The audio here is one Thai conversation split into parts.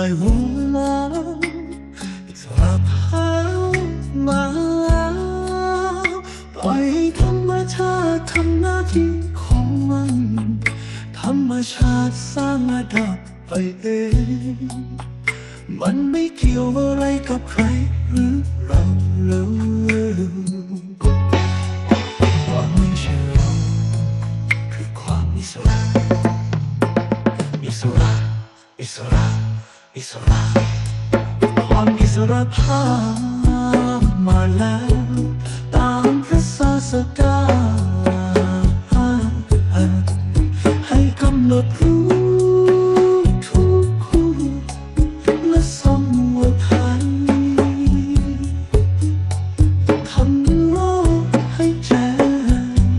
ายหัวอิสระภาพมาแล้วปล่อยธรรมชาติทำหน้าที่ของมัน ธรรมชาติสร้างระดับไปเอง มันไม่เกี่ยวอะไรกับใครหรือเราเลยความไม่เชื่อคือความอิสระอิสระอิสระ อิสระความอิสระภาพมาแล้วตามพระศาสดาให้กำหนดรู้ทุกคู่และสมวทันทำโลกให้แจ้ง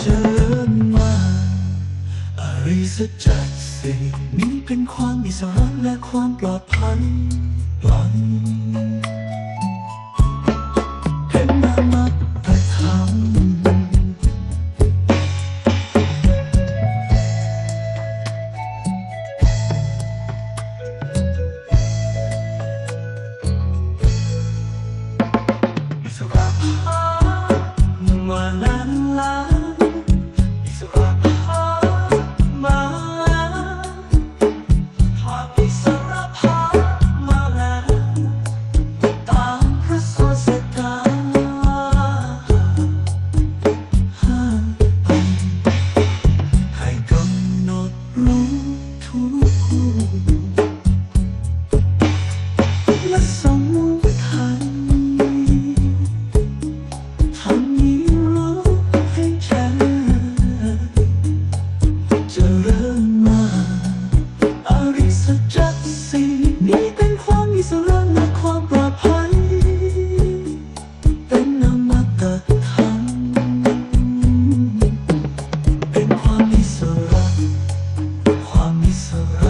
เจริญมาอริสจักร สิ่งนี้เป็นความอิสระและความปลอดภัยปลอด so